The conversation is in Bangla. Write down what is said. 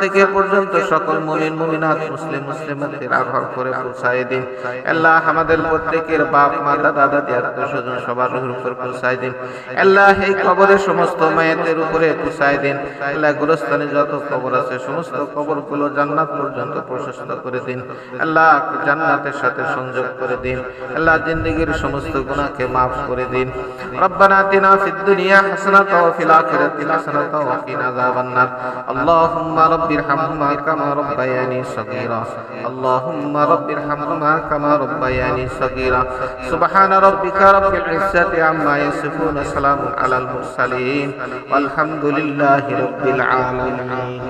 থেকে পর্যন্ত সকল মুমিন, মুমিনাত, মুসলিম মুসলিমাতের আঘর করে পৌঁছায় দিন। আল্লাহ আমাদের প্রত্যেকের বাপ, মা, দাদা, দাদি আত্মীয় স্বজন সবার রুহুর করে পৌঁছায় দিন। আল্লাহ এই কবরের সমস্ত মায়েদের উপরে পৌঁছায় দিন। আল্লাহ গুরস্থানে যত কবর আছে, সমস্ত কবরগুলো জান্নাত পর্যন্ত প্রশস্ত করে দিন। আল্লাহ জান্নাতের সাথে সংযোগ করে দিন। আল্লাহ জিন্দেগীর সমস্ত গুনাহকে মাফ করে দিন। রব্বানা আতিনা ফিদ দুনিয়া হাসানাতাও ওয়া ফিল আখিরাতি হাসানাতাও ওয়া কিনা আযাবান্নার। আল্লাহুম্মা রাব্বিরহামহুমা কামা রাব্বায়ানি সগীরা। আল্লাহুম্মা রাব্বিরহামহুমা কামা রাব্বায়ানি সগীরা। সুবহানা রাব্বিকা রাব্বিল ইজ্জাতি আম্মা يكون سلام على المرسلين والحمد لله رب العالمين.